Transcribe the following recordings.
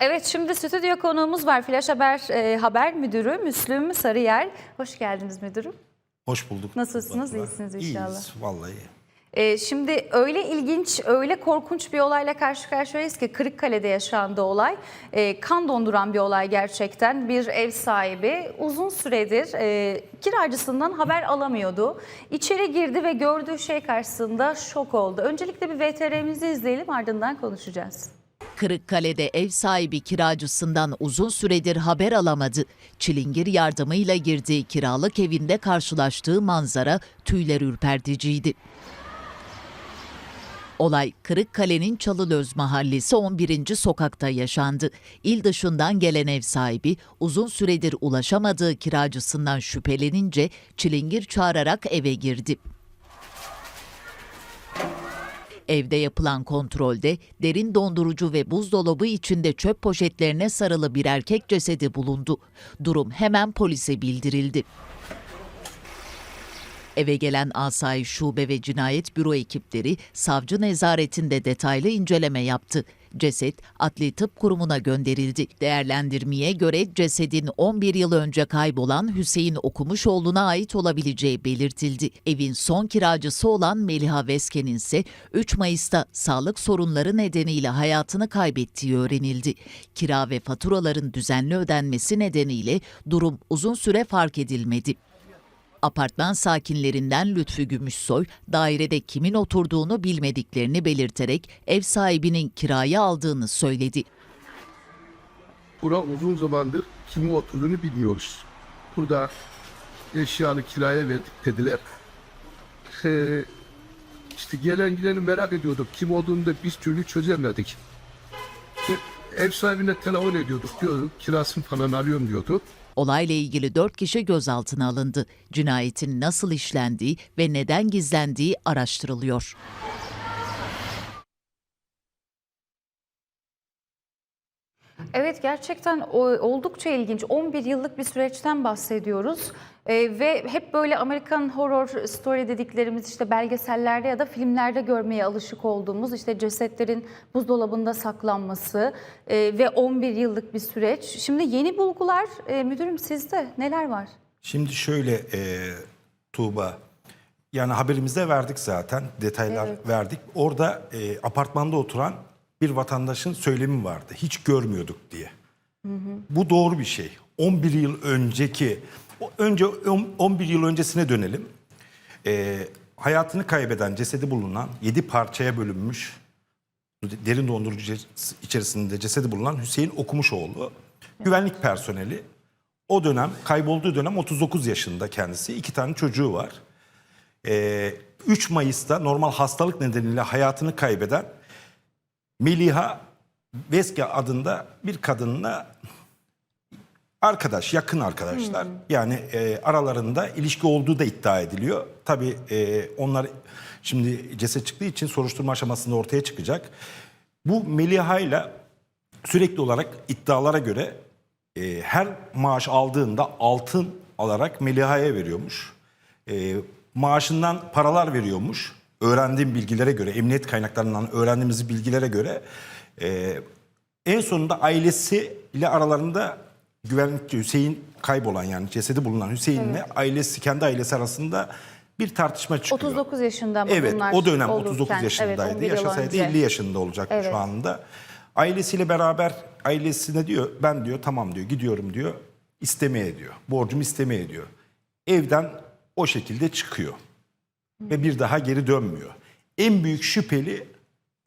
Evet şimdi stüdyo konuğumuz var. Flash Haber e, haber müdürü Müslüm Sarıyer. Hoş geldiniz müdürüm. Hoş bulduk. Nasılsınız? Batuhan. İyisiniz inşallah. İyiyiz vallahi. E, şimdi öyle ilginç, öyle korkunç bir olayla karşı karşıyayız ki Kırıkkale'de yaşandı olay. E, kan donduran bir olay gerçekten. Bir ev sahibi uzun süredir e, kiracısından haber alamıyordu. İçeri girdi ve gördüğü şey karşısında şok oldu. Öncelikle bir VTR'mizi izleyelim ardından konuşacağız. Kırıkkale'de ev sahibi kiracısından uzun süredir haber alamadı. Çilingir yardımıyla girdiği kiralık evinde karşılaştığı manzara tüyler ürperticiydi. Olay Kırıkkale'nin Çalılöz Mahallesi 11. sokakta yaşandı. İl dışından gelen ev sahibi uzun süredir ulaşamadığı kiracısından şüphelenince çilingir çağırarak eve girdi. Evde yapılan kontrolde derin dondurucu ve buzdolabı içinde çöp poşetlerine sarılı bir erkek cesedi bulundu. Durum hemen polise bildirildi. Eve gelen Asayiş Şube ve Cinayet Büro ekipleri savcı nezaretinde detaylı inceleme yaptı. Ceset Adli Tıp Kurumu'na gönderildi. Değerlendirmeye göre cesedin 11 yıl önce kaybolan Hüseyin Okumuşoğlu'na ait olabileceği belirtildi. Evin son kiracısı olan Meliha Veske'nin ise 3 Mayıs'ta sağlık sorunları nedeniyle hayatını kaybettiği öğrenildi. Kira ve faturaların düzenli ödenmesi nedeniyle durum uzun süre fark edilmedi. Apartman sakinlerinden Lütfü Gümüşsoy, dairede kimin oturduğunu bilmediklerini belirterek ev sahibinin kiraya aldığını söyledi. Bura uzun zamandır kimin oturduğunu bilmiyoruz. Burada eşyanı kiraya verdik dediler. Ee, işte gelen gideni merak ediyorduk. Kim olduğunu da biz türlü çözemedik. Ev sahibine telefon ediyorduk diyorduk. Kirasını falan arıyorum diyordu. Olayla ilgili 4 kişi gözaltına alındı. Cinayetin nasıl işlendiği ve neden gizlendiği araştırılıyor. Evet gerçekten oldukça ilginç. 11 yıllık bir süreçten bahsediyoruz. Ee, ve hep böyle Amerikan Horror Story dediklerimiz işte belgesellerde ya da filmlerde görmeye alışık olduğumuz işte cesetlerin buzdolabında saklanması e, ve 11 yıllık bir süreç. Şimdi yeni bulgular e, müdürüm sizde neler var? Şimdi şöyle e, Tuğba, yani haberimizde verdik zaten, detaylar verdik. Orada e, apartmanda oturan bir vatandaşın söylemi vardı. Hiç görmüyorduk diye. Bu doğru bir şey. 11 yıl önceki, önce on- 11 yıl öncesine dönelim. E, hayatını kaybeden, cesedi bulunan, 7 parçaya bölünmüş, derin dondurucu içerisinde cesedi bulunan Hüseyin Okumuşoğlu, güvenlik personeli. O dönem, kaybolduğu dönem 39 yaşında kendisi. iki tane çocuğu var. Ee, 3 Mayıs'ta normal hastalık nedeniyle hayatını kaybeden Meliha Veske adında bir kadınla arkadaş, yakın arkadaşlar. Yani e, aralarında ilişki olduğu da iddia ediliyor. Tabii e, onlar şimdi ceset çıktığı için soruşturma aşamasında ortaya çıkacak. Bu Meliha ile sürekli olarak iddialara göre e, her maaş aldığında altın alarak Meliha'ya veriyormuş. E, maaşından paralar veriyormuş. Öğrendiğim bilgilere göre, emniyet kaynaklarından öğrendiğimiz bilgilere göre e, en sonunda ailesiyle aralarında güvenlikçi Hüseyin kaybolan yani cesedi bulunan Hüseyin'le ailesi kendi ailesi arasında bir tartışma çıkıyor. 39 yaşında mı Evet bunlar o dönem olurken? 39 Evet, yaşındaydı. 11 yıl Yaşasaydı önce. 50 yaşında olacak Evet. şu anda. Ailesiyle beraber ailesine diyor ben diyor tamam diyor gidiyorum diyor istemeye diyor. Borcumu istemeye diyor. Evden o şekilde çıkıyor. Ve bir daha geri dönmüyor. En büyük şüpheli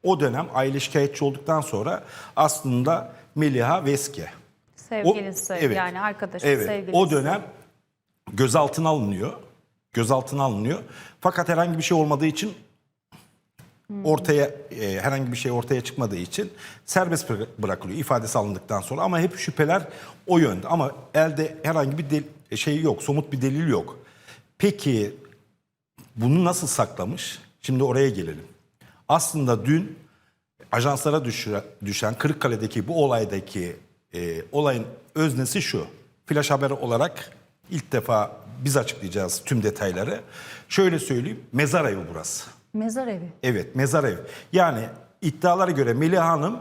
o dönem aile şikayetçi olduktan sonra aslında Meliha Veske. Sevgilisi evet. yani arkadaşı Evet. sevgilisi. O dönem gözaltına alınıyor. Gözaltına alınıyor. Fakat herhangi bir şey olmadığı için ortaya e, herhangi bir şey ortaya çıkmadığı için serbest bıra- bırakılıyor ifadesi alındıktan sonra ama hep şüpheler o yönde ama elde herhangi bir del- şey yok somut bir delil yok. Peki bunu nasıl saklamış? Şimdi oraya gelelim. Aslında dün ajanslara düşüre- düşen Kırıkkale'deki bu olaydaki e, olayın öznesi şu. Flash haber olarak ilk defa biz açıklayacağız tüm detayları. Şöyle söyleyeyim, mezar evi burası. Mezar evi. Evet, mezar evi. Yani iddialara göre Melih Hanım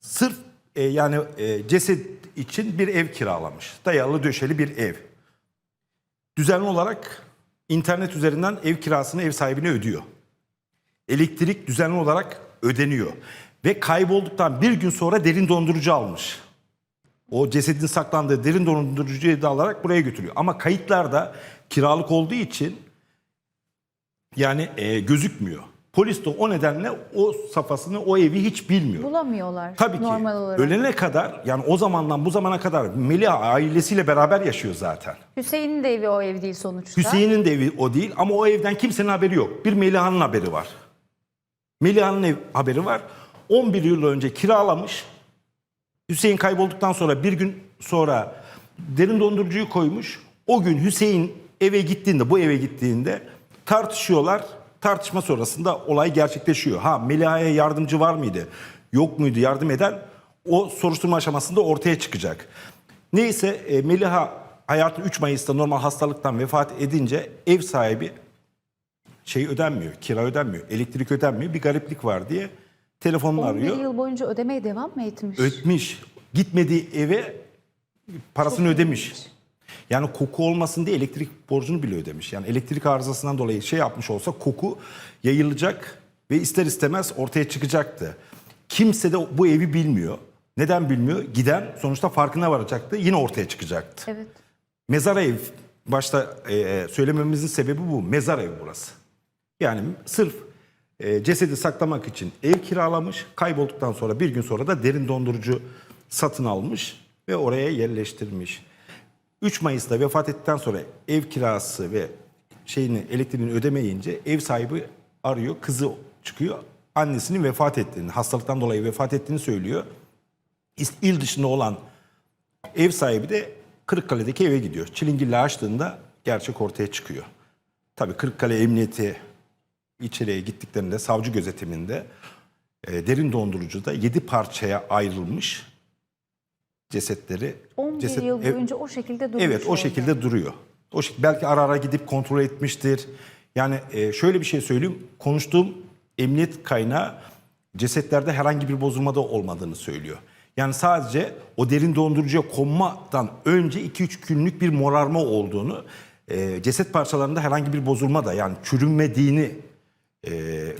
sırf e, yani e, ceset için bir ev kiralamış. Dayalı döşeli bir ev. Düzenli olarak internet üzerinden ev kirasını ev sahibine ödüyor. Elektrik düzenli olarak ödeniyor. Ve kaybolduktan bir gün sonra derin dondurucu almış. O cesedin saklandığı derin dondurucuyu da alarak buraya götürüyor. Ama kayıtlarda kiralık olduğu için yani e, gözükmüyor. Polis de o nedenle o safhasını, o evi hiç bilmiyor. Bulamıyorlar Tabii ki. normal olarak. Ölene kadar yani o zamandan bu zamana kadar Melih ailesiyle beraber yaşıyor zaten. Hüseyin'in de evi o ev değil sonuçta. Hüseyin'in de evi o değil ama o evden kimsenin haberi yok. Bir Meliha'nın haberi var. Meliha'nın ev haberi var. 11 yıl önce kiralamış. Hüseyin kaybolduktan sonra bir gün sonra derin dondurucuyu koymuş. O gün Hüseyin eve gittiğinde, bu eve gittiğinde tartışıyorlar. Tartışma sonrasında olay gerçekleşiyor. Ha Meliha'ya yardımcı var mıydı? Yok muydu yardım eden? O soruşturma aşamasında ortaya çıkacak. Neyse e, Meliha hayatı 3 Mayıs'ta normal hastalıktan vefat edince ev sahibi şey ödenmiyor, kira ödenmiyor, elektrik ödenmiyor. Bir gariplik var diye telefonla 11 arıyor. yıl boyunca ödemeye devam mı etmiş? Ötmüş. Gitmediği eve parasını ödemiş. Yani koku olmasın diye elektrik borcunu bile ödemiş. Yani elektrik arızasından dolayı şey yapmış olsa koku yayılacak ve ister istemez ortaya çıkacaktı. Kimse de bu evi bilmiyor. Neden bilmiyor? Giden sonuçta farkına varacaktı. Yine ortaya çıkacaktı. Evet. Mezar ev başta e, söylememizin sebebi bu. Mezar ev burası. Yani sırf e, cesedi saklamak için ev kiralamış. Kaybolduktan sonra bir gün sonra da derin dondurucu satın almış ve oraya yerleştirmiş. 3 Mayıs'ta vefat ettikten sonra ev kirası ve şeyini elektriğini ödemeyince ev sahibi arıyor. Kızı çıkıyor. Annesinin vefat ettiğini, hastalıktan dolayı vefat ettiğini söylüyor. İl dışında olan Ev sahibi de Kırıkkale'deki eve gidiyor. Çilingirle açtığında gerçek ortaya çıkıyor. Tabii Kırıkkale Emniyeti içeriye gittiklerinde savcı gözetiminde e, derin dondurucuda 7 parçaya ayrılmış cesetleri. 11 ceset- yıl ev- boyunca o şekilde durmuş Evet o şekilde duruyor. O şek- belki ara ara gidip kontrol etmiştir. Yani e, şöyle bir şey söyleyeyim. Konuştuğum emniyet kaynağı cesetlerde herhangi bir bozulma da olmadığını söylüyor. Yani sadece o derin dondurucuya konmadan önce 2-3 günlük bir morarma olduğunu, e, ceset parçalarında herhangi bir bozulma da yani çürünmediğini e,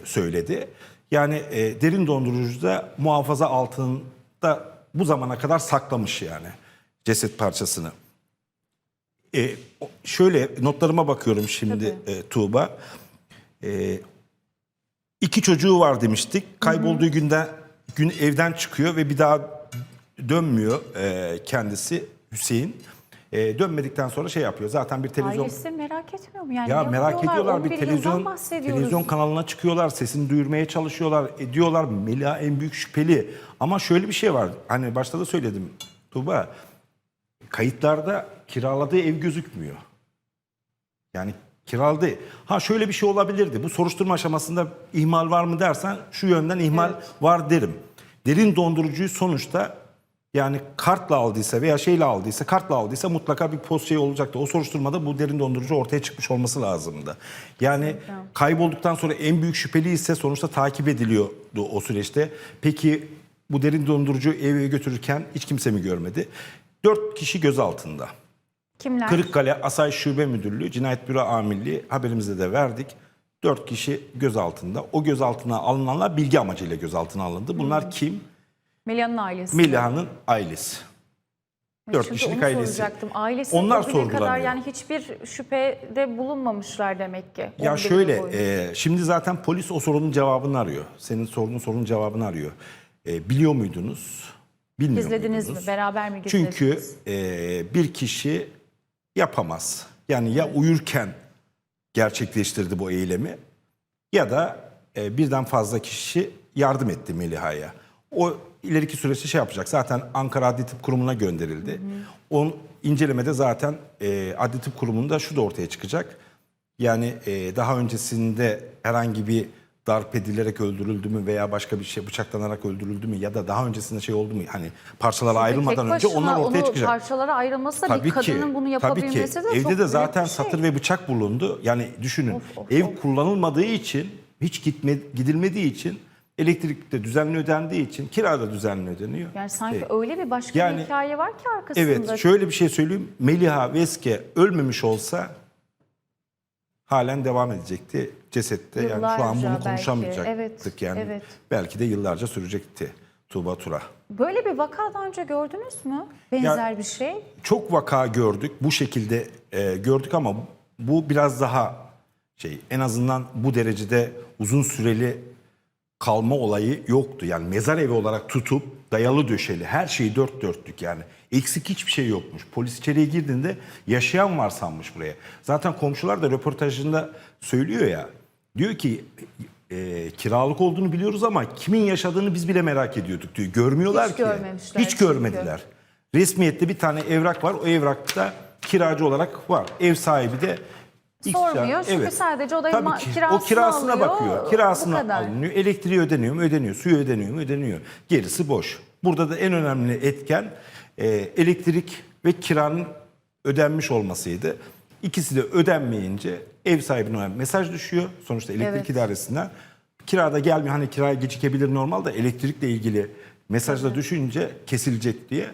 söyledi. Yani e, derin dondurucuda muhafaza altında bu zamana kadar saklamış yani ceset parçasını. E, şöyle notlarıma bakıyorum şimdi e, Tuğba. E, iki çocuğu var demiştik. Kaybolduğu günde gün evden çıkıyor ve bir daha dönmüyor e, kendisi Hüseyin. E, dönmedikten sonra şey yapıyor. Zaten bir televizyon Ailesi merak etmiyor mu? Yani ya merak ediyorlar bir 11 yıldan televizyon televizyon kanalına çıkıyorlar, sesini duyurmaya çalışıyorlar, ediyorlar. Melia en büyük şüpheli. Ama şöyle bir şey var. Hani başta da söyledim Tuğba. Kayıtlarda kiraladığı ev gözükmüyor. Yani kiraladı. Ha şöyle bir şey olabilirdi. Bu soruşturma aşamasında ihmal var mı dersen şu yönden ihmal var derim. Derin dondurucuyu sonuçta yani kartla aldıysa veya şeyle aldıysa, kartla aldıysa mutlaka bir post şey olacaktı. O soruşturmada bu derin dondurucu ortaya çıkmış olması lazımdı. Yani kaybolduktan sonra en büyük şüpheli ise sonuçta takip ediliyordu o süreçte. Peki bu derin dondurucu eve götürürken hiç kimse mi görmedi? Dört kişi gözaltında. Kimler? Kırıkkale Asayiş Şube Müdürlüğü Cinayet Büro Amirliği haberimizde de verdik. Dört kişi gözaltında. O gözaltına alınanlar bilgi amacıyla gözaltına alındı. Bunlar kim? Melia'nın ailesi. Meliha'nın ailesi. Dört Çünkü kişilik onu ailesi. soracaktım. Ailesi Onlar Onlar kadar sorgulanıyor. yani hiçbir şüphede bulunmamışlar demek ki. Ya 11 yıl şöyle, e, şimdi zaten polis o sorunun cevabını arıyor. Senin sorduğun sorunun cevabını arıyor. E, biliyor muydunuz? Bilmiyor Gizlediniz mi? muydunuz? Beraber mi gizlediniz? Çünkü e, bir kişi yapamaz. Yani ya uyurken gerçekleştirdi bu eylemi ya da e, birden fazla kişi yardım etti Meliha'ya. O ileriki süreçte şey yapacak. Zaten Ankara Adli Tıp Kurumu'na gönderildi. Onun incelemede zaten e, Adli Tıp Kurumu'nda şu da ortaya çıkacak. Yani e, daha öncesinde herhangi bir darp edilerek öldürüldü mü veya başka bir şey bıçaklanarak öldürüldü mü ya da daha öncesinde şey oldu mu hani parçalara ayrılmadan önce onlar ortaya onu çıkacak. parçalara ayrılması da bir Tabii ki. kadının bunu tabii ki. yapabilmesi de çok Evde de zaten bir şey. satır ve bıçak bulundu. Yani düşünün. Of, of, ev of. kullanılmadığı için hiç gitme, gidilmediği için Elektrik de düzenli ödendiği için kira da düzenli ödeniyor. Yani sanki E, öyle bir başka yani- bir hikaye var ki arkasında. Evet şöyle bir şey söyleyeyim. Meliha Veske ölmemiş olsa halen devam edecekti cesette. yani şu an Yıllarca bunu belki. konuşamayacaktık Evet, yani. evet. Belki de yıllarca sürecekti Tuğba Tura. Böyle bir vaka daha önce gördünüz mü? Benzer bir şey. Çok vaka gördük bu şekilde e, gördük ama bu biraz daha şey en azından bu derecede uzun süreli kalma olayı yoktu. Yani mezar evi olarak tutup dayalı döşeli her şeyi dört dörtlük yani. Eksik hiçbir şey yokmuş. Polis içeriye girdiğinde yaşayan var sanmış buraya. Zaten komşular da röportajında söylüyor ya. Diyor ki e, kiralık olduğunu biliyoruz ama kimin yaşadığını biz bile merak ediyorduk diyor. Görmüyorlar Hiç ki. görmemişler Hiç çünkü. görmediler. Resmiyette bir tane evrak var. O evrakta kiracı olarak var. Ev sahibi de Sormuyor çünkü sadece o da Tabii ki. kirasını o kirasına alıyor, bakıyor. Kirasına alınıyor. Elektriği ödeniyor mu? Ödeniyor. Suyu ödeniyor mu? Ödeniyor. Gerisi boş. Burada da en önemli etken e, elektrik ve kiranın ödenmiş olmasıydı. İkisi de ödenmeyince ev sahibine mesaj düşüyor. Sonuçta elektrik Evet. idaresinden. Kirada gelmiyor. Hani kiraya gecikebilir normal da elektrikle ilgili mesajla düşünce kesilecek diye.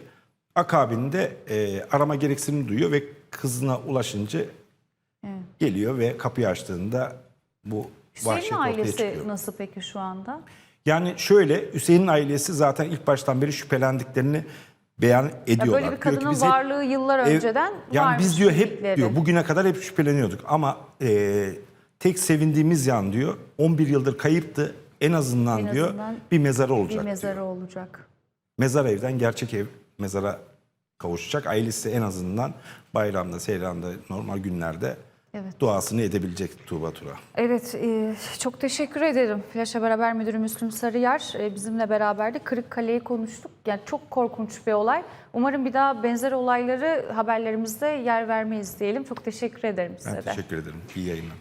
Akabinde e, arama gereksinimi duyuyor ve kızına ulaşınca geliyor ve kapıyı açtığında bu Hüseyin'in vahşet ortaya ailesi çıkıyor. nasıl peki şu anda? Yani şöyle Hüseyin'in ailesi zaten ilk baştan beri şüphelendiklerini beyan Ya ediyorlar. böyle bir Diyor ki kadının biz hep- varlığı yıllar önceden yani varmış biz diyor hep bildikleri. diyor bugüne kadar hep şüpheleniyorduk ama e, tek sevindiğimiz yan diyor 11 yıldır kayıptı en azından En diyor azından bir mezarı bir olacak mezarı diyor. olacak. Mezar evden gerçek ev mezara kavuşacak. Ailesi en azından bayramda, seyramda, normal günlerde Evet. duasını edebilecek Tuğba Tura. Evet, e, çok teşekkür ederim. Flash Haber Haber Müdürü Müslüm Sarıyer e, bizimle beraberdi. Kırıkkale'yi konuştuk. Yani çok korkunç bir olay. Umarım bir daha benzer olayları haberlerimizde yer vermeyiz diyelim. Çok teşekkür ederim size Ben de. teşekkür ederim. İyi yayınlar.